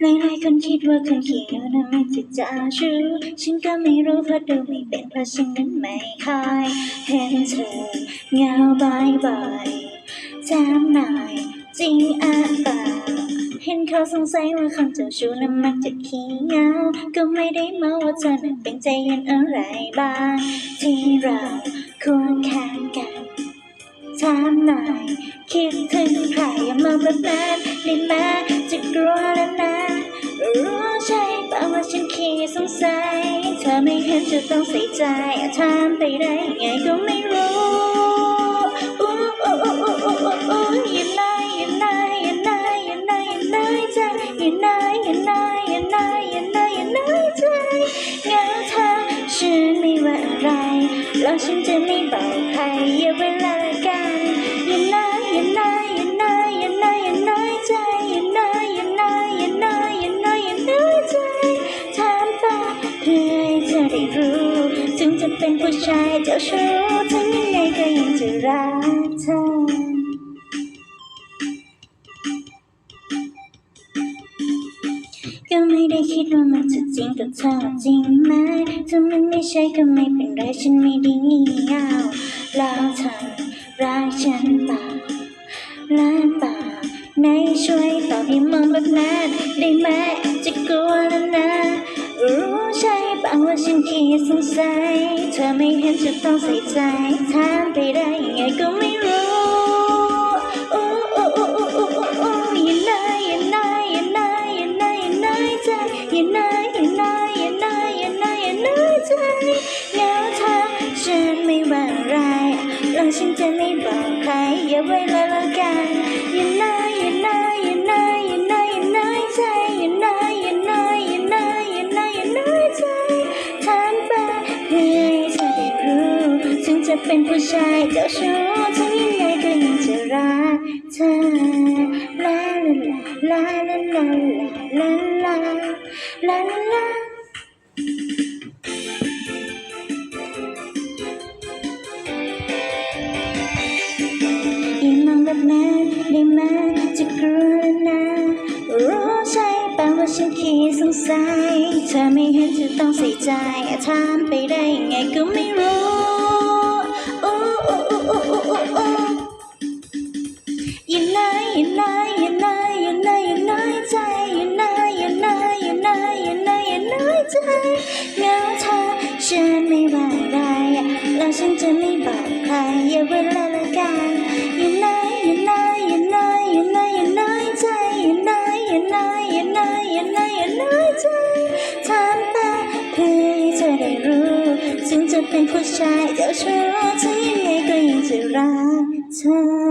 หลายๆคนคิดว่าคนขี้เหงานั้นมันจะจ้าชูฉันก็ไม่รู้เพราะดูไม่เป็นเพราะฉันนั้นไม่คอยเห็นเธอเหงาบ่อยๆถามหน่อยจริงอะเปล่าเห็นเขาสงสัยว่าคนเจ้าชู้นั้นมักจะขี้เหงา ก็ไม่ได้มาว่าเธอนั้นเป็นใจเย็นอะไรบ้าง ที่เราควรแข่งกันถามหน่อยคิดถึงใครอย่ามาแบบนั้นได้ไหมจะกลัวแล้วนะ รู้ใจแต่ว่าฉันขี้สงสัยเธอไม่เห็นจะต้องเสียใจถามไปได้ไงก็ไม่รู้อู้อู้อู้อู้อู้อู้อู้ยังไงยังไงยังไยังไงยังไงใจยังไงยังไงยังไงยังไงยังไงใจงั้นเธอฉันไม่ว่าอะไรแล้ฉันจะไม่ เป็นผู้ชายเจ้าชู้ถึงยังไงก็ยังจะรักเธอก็ไม่ได้คิดว่ามันจะจริงกับเธอจริงไหมถ้ามันไม่ใช่ก็ไม่เป็นไรฉันไม่ได้งี่เง่าแล้วเธอรักฉันเปล่าล้านเปล่าไหนช่วยตอบให้มองแบบนั้นได้ไหมจะกลัวแล้วนะ ว่าฉันขี้สงสัยเธอไม่เห็นจะต้องใส่ใจถามไปได้ยังไงก็ไม่รู้อู้อู้อู้อู้อู้อู้อู้อย่าน้อยอย่าน้อยอย่าน้อยอย่าน้อยอย่าน้อยใจอย่าน้อยอย่าน้อยอย่าน้อยอย่าน้อยอย่าน้อยใจเหงาเธอฉันไม่ว่าไรแล้วฉันจะไม่บอกใครอย่าไว้เลยละกัน เป็นผู้ชายเจ้าชู้ถึงยังไงก็ยังจะรักเธอลาลาลาลาลาลาลาลาลาลาอย่ามองแบบนั้นได้ไหมจะกลัวแล้วนะรู้ใช่เปล่าว่าฉันขี้สงสัยเธอไม่เห็นจะต้องใส่ใจถามไปได้ยังไงก็ไม่รู้ ฉันจะไม่บอกใครอย่าเวลาละกันอย่าน้อยอย่าน้อยอย่าน้อยอย่าน้อยอย่าน้อยใจอย่าน้อยอย่าน้อยอย่าน้อยอย่าน้อยอย่าน้อยใจถามไปเพื่อให้เธอได้รู้ถึงจะเป็นผู้ชายเดียวชู้ถึงยังไงก็ยังจะรักเธอ